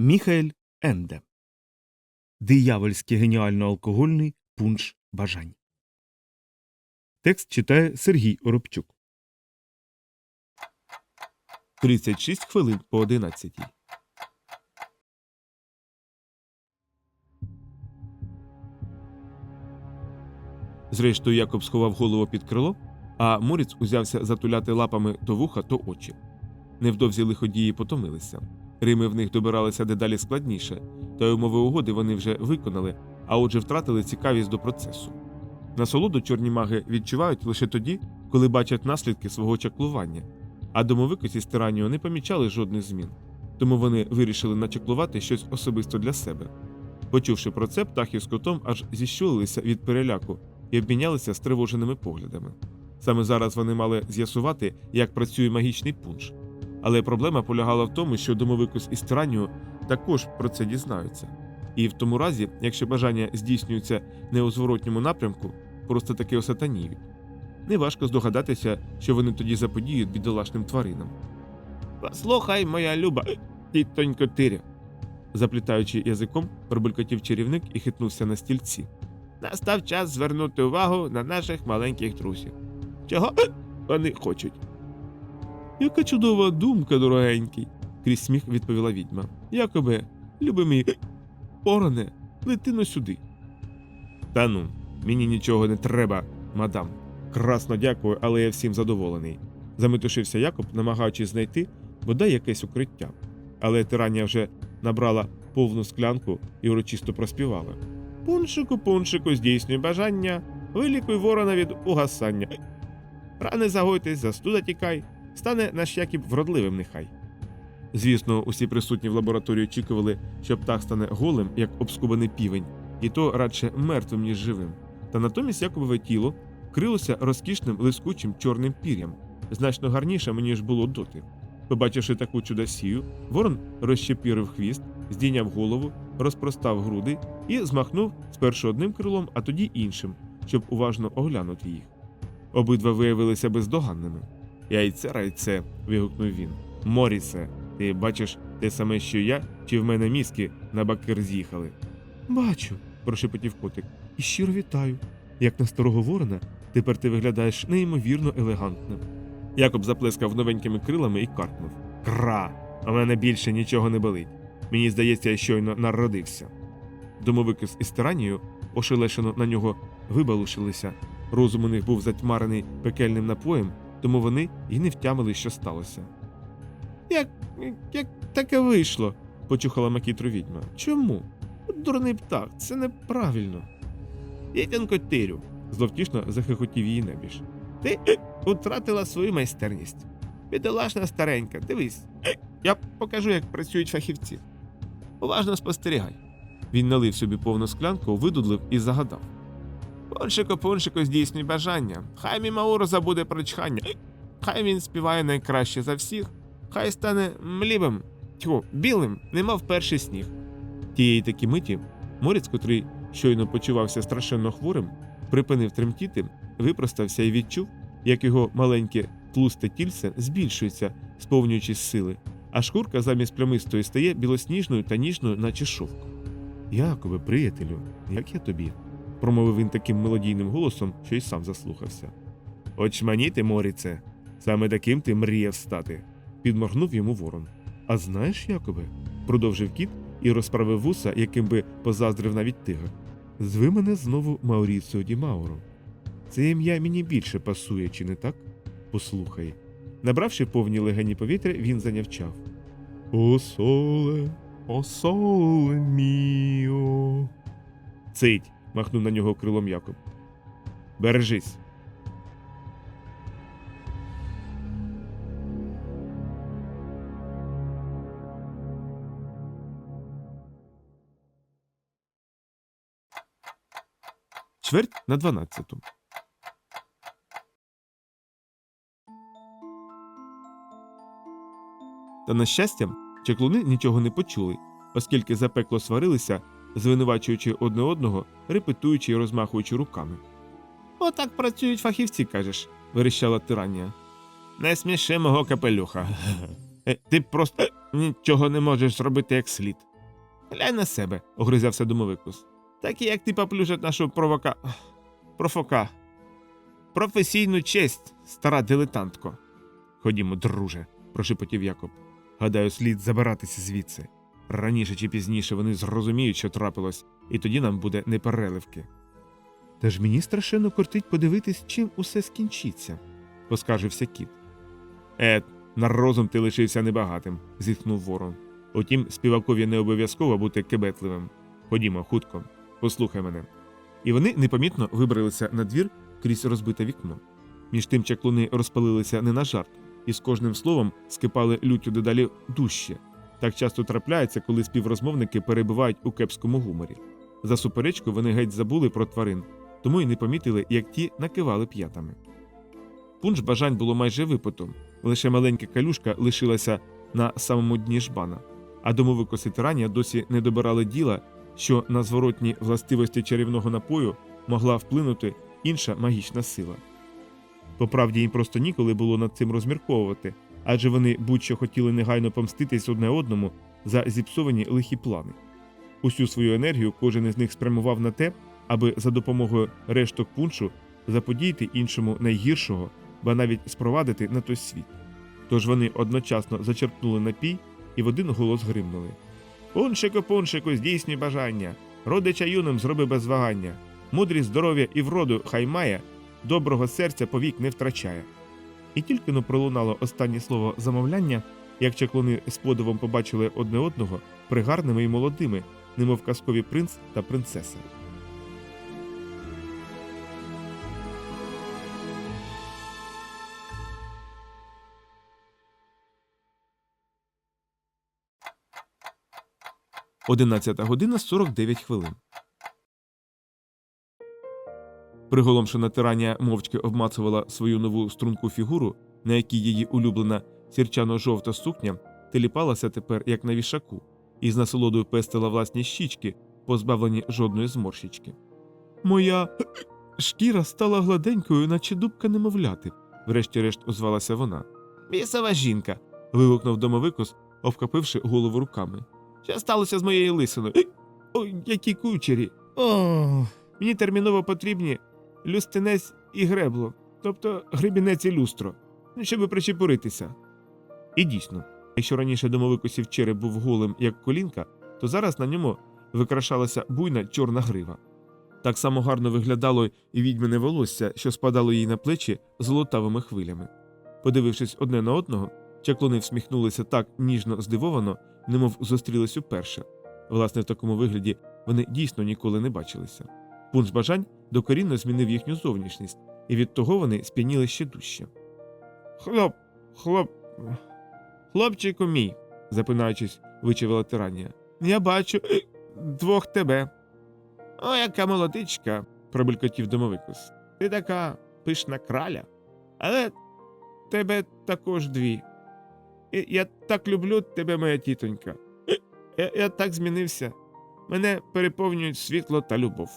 Міхаель Енде. Диявольський геніально алкогольний пунш бажань. Текст читає Сергій Оробчук. 36 хвилин по 11. Зрештою, Якоб сховав голову під крило, а Моріц узявся затуляти лапами то вуха, то очі. Невдовзі лиходії потомилися. Рими в них добиралися дедалі складніше, та й умови угоди вони вже виконали, а отже, втратили цікавість до процесу. Насолоду чорні маги відчувають лише тоді, коли бачать наслідки свого чаклування, а домовикості з тиранію не помічали жодних змін, тому вони вирішили начаклувати щось особисто для себе. Почувши про це, птахи з котом аж зіщулилися від переляку і обмінялися стривоженими поглядами. Саме зараз вони мали з'ясувати, як працює магічний пунш. Але проблема полягала в тому, що домовикус із тиранію також про це дізнаються. І в тому разі, якщо бажання здійснюється не у зворотньому напрямку, просто таки осатаніють. Неважко здогадатися, що вони тоді заподіють бідолашним тваринам. Послухай, моя люба, тітонько тиря. Заплітаючи язиком, пробулькотів чарівник і хитнувся на стільці. Настав час звернути увагу на наших маленьких друзів. Чого вони хочуть? Яка чудова думка, дорогенький, крізь сміх відповіла відьма. Якобе, любимий Ороне, летино сюди. Та ну, мені нічого не треба, мадам. Красно дякую, але я всім задоволений. Заметушився Якоб, намагаючись знайти бодай якесь укриття. Але тиранія вже набрала повну склянку і урочисто проспівала. Пуншику, пуншику, здійснюй бажання, вилікуй ворона від угасання. Рани загойтесь, застуда тікай, стане наш Якіб вродливим нехай. Звісно, усі присутні в лабораторії очікували, що птах стане голим, як обскубаний півень, і то радше мертвим, ніж живим. Та натомість Якобове тіло вкрилося розкішним лискучим чорним пір'ям, значно гарнішим, ніж було доти. Побачивши таку чудосію, ворон розщепірив хвіст, здійняв голову, розпростав груди і змахнув спершу одним крилом, а тоді іншим, щоб уважно оглянути їх. Обидва виявилися бездоганними. Яйце райце. вигукнув він. Морісе, ти бачиш те саме, що я, чи в мене мізки на бакир з'їхали? Бачу, прошепотів котик, і щиро вітаю. Як на старого ворона, тепер ти виглядаєш неймовірно елегантно. Якоб заплескав новенькими крилами і каркнув. Кра! А мене більше нічого не болить. Мені здається, я щойно народився. Домовики з істеранією ошелешено на нього вибалушилися. Розум у них був затьмарений пекельним напоєм, тому вони й не втямили, що сталося. Як як таке вийшло? почухала макітру відьма. Чому? Дурний птах, це неправильно. Єтянко Тирю, зловтішно захихотів її небіж. Ти втратила свою майстерність. Бідолашна старенька, дивись. Я покажу, як працюють фахівці. Уважно спостерігай. Він налив собі повну склянку, видудлив і загадав. Поншико, поншико, здійснюй бажання. Хай мій Мауру забуде про чхання. Хай він співає найкраще за всіх, хай стане млібим, тьху, білим, немов перший сніг. Тієї такі миті Морець, котрий щойно почувався страшенно хворим, припинив тремтіти, випростався і відчув, як його маленьке тлусте тільце збільшується, сповнюючись сили, а шкурка замість плямистої стає білосніжною та ніжною, наче шовк. Якове, приятелю, як я тобі? Промовив він таким мелодійним голосом, що й сам заслухався. Очманіти, Моріце, саме таким ти мріяв стати, підморгнув йому ворон. А знаєш, Якове, продовжив кіт і розправив вуса, яким би позаздрив навіть тигр. Зви мене знову Мауріціо Ді Мауро. Це ім'я мені більше пасує, чи не так? Послухай. Набравши повні легені повітря, він занявчав. О соле, о соле міо. Цить. Махнув на нього крилом Якоб. Бережись. Чверть на дванадцяту. Та, на щастя, чеклуни нічого не почули, оскільки запекло сварилися, звинувачуючи одне одного, репетуючи і розмахуючи руками. Отак працюють фахівці, кажеш, верещала тиранія. Не сміши мого капелюха. Е, ти просто нічого не можеш зробити як слід. Глянь на себе, огризявся домовикус. Такі, як ти поплюжать нашу провока. профока. Професійну честь, стара дилетантко. Ходімо, друже, прошепотів Якоб. Гадаю, слід забиратися звідси. Раніше чи пізніше вони зрозуміють, що трапилось, і тоді нам буде непереливки. Та ж мені страшенно кортить подивитись, чим усе скінчиться, поскаржився кіт. Е, на розум ти лишився небагатим, зітхнув ворон. Утім, співакові не обов'язково бути кебетливим. Ходімо, хутко, послухай мене. І вони непомітно вибралися на двір крізь розбите вікно. Між тим чаклуни розпалилися не на жарт, і з кожним словом скипали люттю дедалі дужче. Так часто трапляється, коли співрозмовники перебувають у кепському гуморі. За суперечку вони геть забули про тварин, тому й не помітили, як ті накивали п'ятами. Пунш бажань було майже випито, лише маленька калюшка лишилася на самому дні жбана, а домовикоси тиранія досі не добирали діла, що на зворотні властивості чарівного напою могла вплинути інша магічна сила. Поправді їм просто ніколи було над цим розмірковувати, адже вони будь-що хотіли негайно помститись одне одному за зіпсовані лихі плани. Усю свою енергію кожен із них спрямував на те, аби за допомогою решток пуншу заподіяти іншому найгіршого, ба навіть спровадити на той світ. Тож вони одночасно зачерпнули напій і в один голос гримнули. Пуншику, пуншику, здійснюй бажання, родича юним зроби без вагання, мудрість, здоров'я і вроду хай має, доброго серця повік не втрачає. І тільки но пролунало останнє слово замовляння, як чаклуни з подивом побачили одне одного пригарними і молодими, немов казкові принц та принцеса. Одинадцята година 49 хвилин. Приголомшена тирання мовчки обмацувала свою нову струнку фігуру, на якій її улюблена сірчано-жовта сукня теліпалася тепер як на вішаку, і з насолодою пестила власні щічки, позбавлені жодної зморщички. Моя шкіра стала гладенькою, наче дубка немовляти, врешті-решт озвалася вона. Бісова жінка. вигукнув домовикус, обхопивши голову руками. Що сталося з моєю лисиною? Ой, які кучері. О, мені терміново потрібні люстинець і гребло, тобто гребінець і люстро, ну, щоб причепуритися. І дійсно, якщо раніше домовикусів череп був голим, як колінка, то зараз на ньому викрашалася буйна чорна грива. Так само гарно виглядало і відьмине волосся, що спадало їй на плечі золотавими хвилями. Подивившись одне на одного, чаклуни всміхнулися так ніжно здивовано, немов зустрілись уперше. Власне, в такому вигляді вони дійсно ніколи не бачилися. Пунш бажань докорінно змінив їхню зовнішність, і від того вони сп'яніли ще дужче. Хлоп, хлоп, хлопчику мій, запинаючись, вичавила тиранія. Я бачу двох тебе. О, яка молодичка, пробелькотів домовикус. Ти така пишна краля, але тебе також дві. І я так люблю тебе, моя тітонька. Я, я так змінився. Мене переповнюють світло та любов.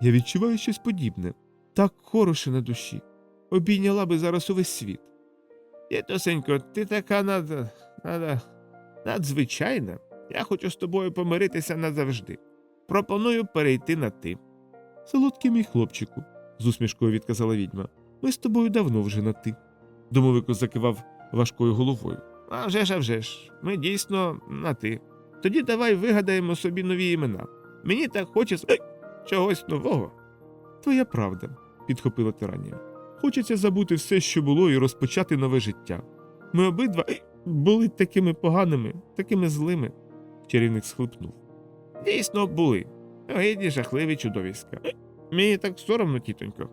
Я відчуваю щось подібне, так хороше на душі. Обійняла би зараз увесь світ. Дідусенько, ти така над... над... надзвичайна. Я хочу з тобою помиритися назавжди. Пропоную перейти на ти. Солодкий мій хлопчику, з усмішкою відказала відьма. Ми з тобою давно вже на ти. Домовико закивав важкою головою. А вже ж, а вже ж, ми дійсно на ти. Тоді давай вигадаємо собі нові імена. Мені так хочеться чогось нового. Твоя правда, підхопила тиранія. Хочеться забути все, що було, і розпочати нове життя. Ми обидва були такими поганими, такими злими. Чарівник схлипнув. Дійсно були. Огидні жахливі чудовіська. Мені так соромно, тітонько.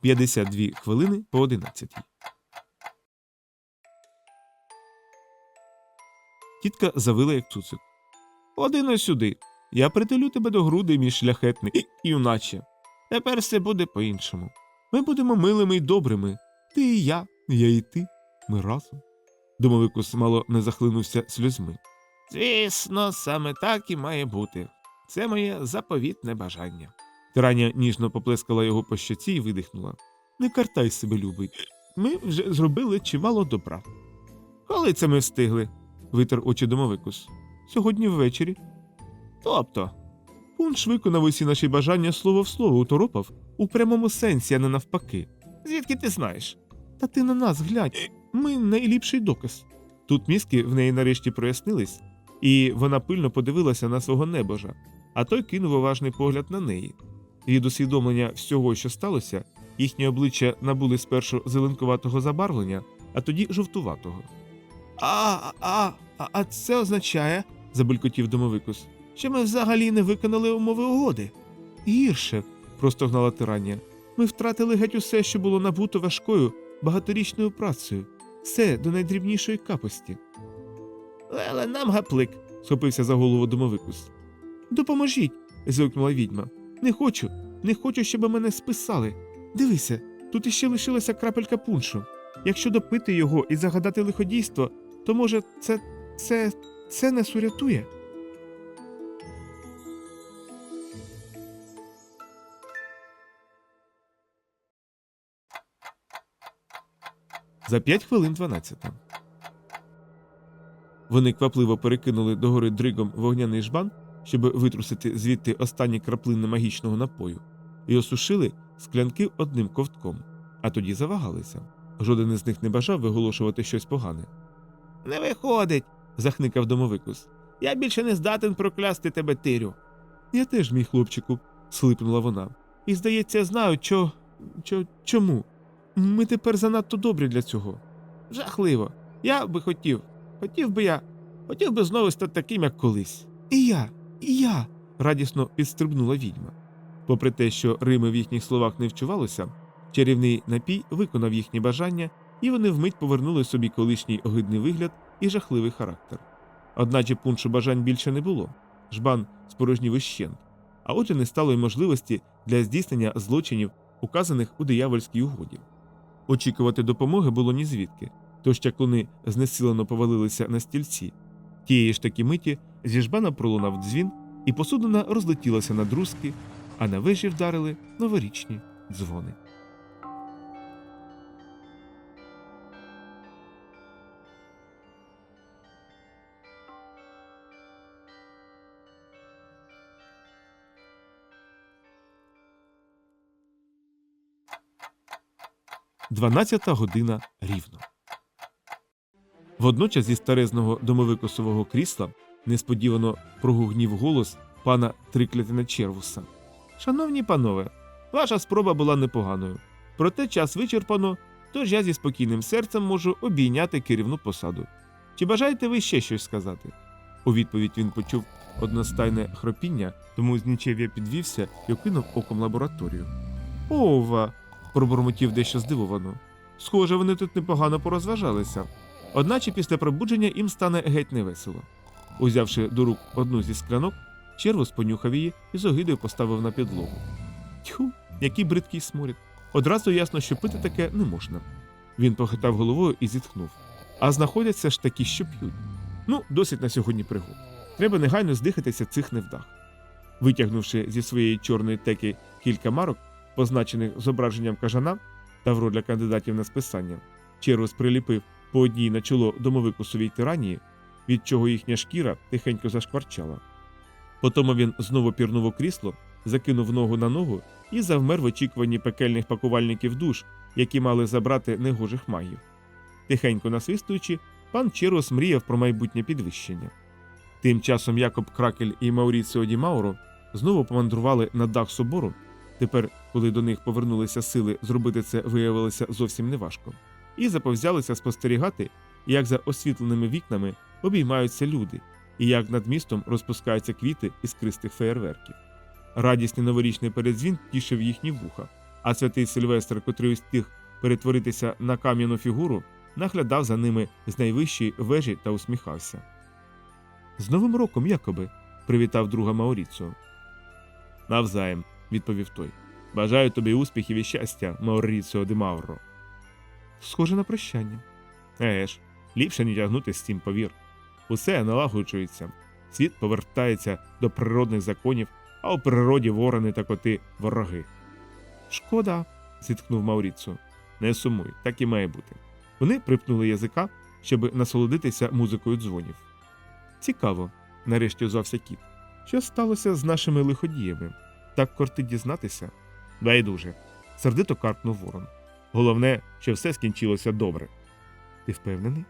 П'ятдесят дві хвилини по одинадцятій. Тітка завила як цуцик. Один сюди. Я притулю тебе до груди, мій шляхетний, юначе. Тепер все буде по-іншому. Ми будемо милими й добрими. Ти і я, я і ти. Ми разом. Домовикус мало не захлинувся сльозьми. Звісно, саме так і має бути. Це моє заповітне бажання. Тирання ніжно поплескала його по щоці і видихнула. Не картай себе, любий. Ми вже зробили чимало добра. Коли це ми встигли? витер очі домовикус. Сьогодні ввечері. Тобто. Пунш виконав усі наші бажання слово в слово уторопав у прямому сенсі, а не навпаки. Звідки ти знаєш? Та ти на нас глянь. Ми найліпший доказ. Тут мізки в неї нарешті прояснились, і вона пильно подивилася на свого небожа, а той кинув уважний погляд на неї. Від усвідомлення всього, що сталося, їхні обличчя набули спершу зеленкуватого забарвлення, а тоді жовтуватого. А, а, а, а це означає, забулькотів домовикус, що ми взагалі не виконали умови угоди. Гірше, простогнала тирання. Ми втратили геть усе, що було набуто важкою багаторічною працею, все до найдрібнішої капості. Але нам гаплик, схопився за голову домовикус. Допоможіть. зойкнула відьма. Не хочу, не хочу, щоб мене списали. Дивися, тут іще лишилася крапелька пуншу. Якщо допити його і загадати лиходійство, то може це. це. це нас урятує. За п'ять хвилин дванадцята. Вони квапливо перекинули догори дригом вогняний жбан, щоб витрусити звідти останні краплини магічного напою, і осушили склянки одним ковтком, а тоді завагалися. Жоден із них не бажав виголошувати щось погане. Не виходить, захникав домовикус. Я більше не здатен проклясти тебе тирю. Я теж, мій хлопчику, схлипнула вона. І, здається, знаю, чо. чо. чому. Ми тепер занадто добрі для цього. Жахливо. Я би хотів. Хотів би я. Хотів би знову стати таким, як колись. І я, і я. радісно підстрибнула відьма. Попри те, що Рими в їхніх словах не вчувалося, чарівний напій виконав їхні бажання, і вони вмить повернули собі колишній огидний вигляд і жахливий характер. Одначе пуншу бажань більше не було. Жбан спорожнів іщент, а отже не стало й можливості для здійснення злочинів, указаних у диявольській угоді. Очікувати допомоги було ні звідки, тож чаклуни знесилено повалилися на стільці. Тієї ж таки миті зі жбана пролунав дзвін, і посудина розлетілася на друзки, а на вежі вдарили новорічні дзвони. Дванадцята година рівно. Водночас зі старезного домовикосового крісла несподівано прогугнів голос пана Триклятина Червуса. Шановні панове, ваша спроба була непоганою. Проте час вичерпано, тож я зі спокійним серцем можу обійняти керівну посаду. Чи бажаєте ви ще щось сказати? У відповідь він почув одностайне хропіння, тому з нічев'я підвівся і окинув оком лабораторію. Ова. пробурмотів дещо здивовано. Схоже, вони тут непогано порозважалися. Одначе після пробудження їм стане геть невесело. Узявши до рук одну зі склянок, червус понюхав її і з огидою поставив на підлогу. Тьху, який бридкий сморід. Одразу ясно, що пити таке не можна. Він похитав головою і зітхнув. А знаходяться ж такі, що п'ють. Ну, досить на сьогодні пригод. Треба негайно здихатися цих невдах. Витягнувши зі своєї чорної теки кілька марок, позначених зображенням кажана, тавро для кандидатів на списання, червус приліпив по одній на чоло домовикусовій тиранії, від чого їхня шкіра тихенько зашкварчала. Потому він знову пірнув у крісло, закинув ногу на ногу і завмер в очікуванні пекельних пакувальників душ, які мали забрати негожих магів. Тихенько насвистуючи, пан Черос мріяв про майбутнє підвищення. Тим часом Якоб Кракель і Мауріціо Ді Мауро знову помандрували на дах собору. Тепер, коли до них повернулися сили, зробити це виявилося зовсім неважко, і заповзялися спостерігати, як за освітленими вікнами обіймаються люди, і як над містом розпускаються квіти із кристих феєрверків. Радісний новорічний передзвін тішив їхні вуха, а святий Сильвестр, котрий встиг перетворитися на кам'яну фігуру, наглядав за ними з найвищої вежі та усміхався. З Новим роком, Якоби, привітав друга Мауріцо. Навзаєм, відповів той. Бажаю тобі успіхів і щастя, Мауріціо де. Схоже на прощання. Ж, ліпше не тягнути з цим повір. Усе налагоджується. Світ повертається до природних законів, а у природі ворони та коти вороги. Шкода, зітхнув Мауріцо. Не сумуй, так і має бути. Вони припнули язика, щоб насолодитися музикою дзвонів. Цікаво, нарешті озвався кіт. Що сталося з нашими лиходіями? Так кортить дізнатися? Байдуже. Сердито каркнув ворон. Головне, що все скінчилося добре. Ти впевнений?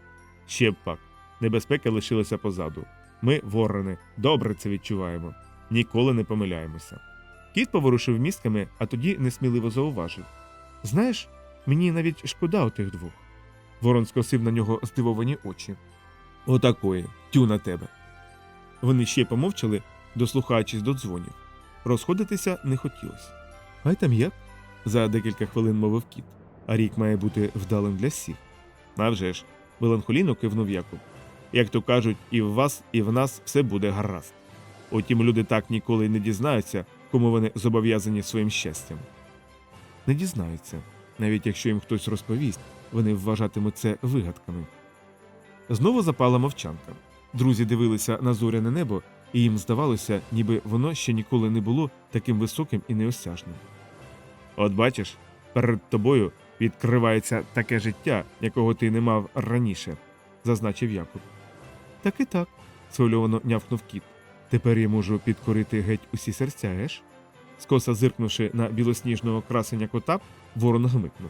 Ще б пак. Небезпека лишилася позаду. Ми, ворони, добре це відчуваємо. Ніколи не помиляємося. Кіт поворушив містками, а тоді несміливо зауважив. Знаєш, мені навіть шкода у тих двох. Ворон скосив на нього здивовані очі. Отакої, тю на тебе. Вони ще помовчали, дослухаючись до дзвонів. Розходитися не хотілося. Хай там як? за декілька хвилин мовив кіт. А рік має бути вдалим для всіх. А вже ж, меланхолійно кивнув Якуб. Як то кажуть, і в вас, і в нас все буде гаразд. Утім, люди так ніколи не дізнаються, кому вони зобов'язані своїм щастям. Не дізнаються, навіть якщо їм хтось розповість, вони вважатимуть це вигадками. Знову запала мовчанка. Друзі дивилися на зоряне небо, і їм здавалося, ніби воно ще ніколи не було таким високим і неосяжним. От бачиш, перед тобою відкривається таке життя, якого ти не мав раніше, зазначив Якуб. Так і так, схвильовано нявкнув кіт. Тепер я можу підкорити геть усі серця, еш? Скоса зиркнувши на білосніжного красення кота, ворон гмикнув.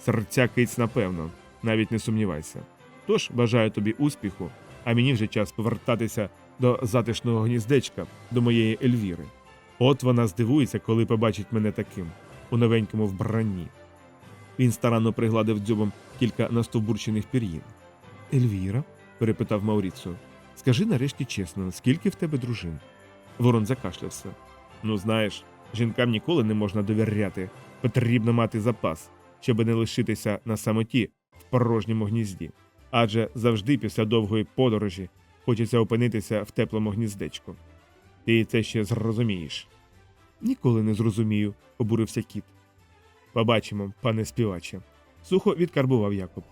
Серця киць, напевно, навіть не сумнівайся. Тож бажаю тобі успіху, а мені вже час повертатися до затишного гніздечка, до моєї Ельвіри. От вона здивується, коли побачить мене таким, у новенькому вбранні. Він старанно пригладив дзьобом кілька настовбурчених пір'їн. Ельвіра? перепитав Мауріцо. Скажи нарешті чесно, скільки в тебе дружин? Ворон закашлявся. Ну, знаєш, жінкам ніколи не можна довіряти. Потрібно мати запас, щоб не лишитися на самоті в порожньому гнізді. Адже завжди після довгої подорожі хочеться опинитися в теплому гніздечку. Ти це ще зрозумієш. Ніколи не зрозумію, обурився кіт. Побачимо, пане співаче. Сухо відкарбував Якоб.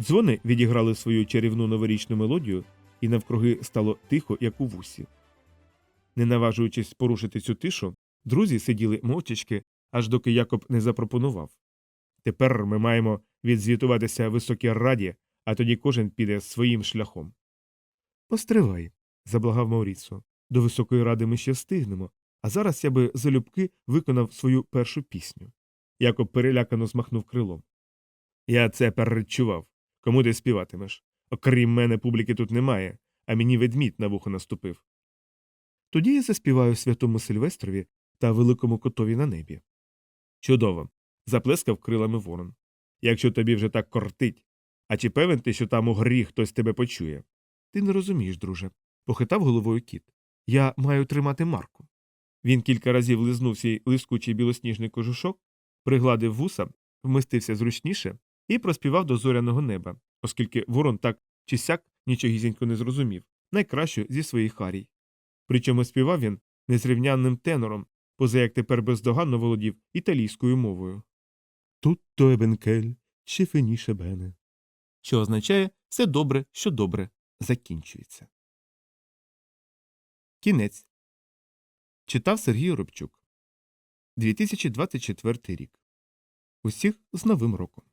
Дзвони відіграли свою чарівну новорічну мелодію, і навкруги стало тихо, як у вусі. Не наважуючись порушити цю тишу, друзі сиділи мовчачки, аж доки Якоб не запропонував. Тепер ми маємо відзвітуватися високій раді, а тоді кожен піде своїм шляхом. Постривай, заблагав Мауріцо. До високої ради ми ще встигнемо, а зараз я би залюбки виконав свою першу пісню. Якоб перелякано змахнув крилом. Я це передчував. Кому ти співатимеш? Окрім мене, публіки тут немає, а мені ведмідь на вухо наступив. Тоді я заспіваю святому Сильвестрові та великому котові на небі. Чудово. заплескав крилами ворон. Якщо тобі вже так кортить. А чи певен ти, що там у горі хтось тебе почує? Ти не розумієш, друже, похитав головою кіт. Я маю тримати марку. Він кілька разів лизнув свій лискучий білосніжний кожушок, пригладив вуса, вмистився зручніше і проспівав до зоряного неба, оскільки ворон так чи сяк нічогісінько не зрозумів, найкращу зі своїх харій. Причому співав він незрівнянним тенором, поза як тепер бездоганно володів італійською мовою. Тут то ебенкель, чи феніше бене. Що означає все добре, що добре закінчується. Кінець. Читав Сергій Оробчук. 2024 рік. Усіх з Новим роком.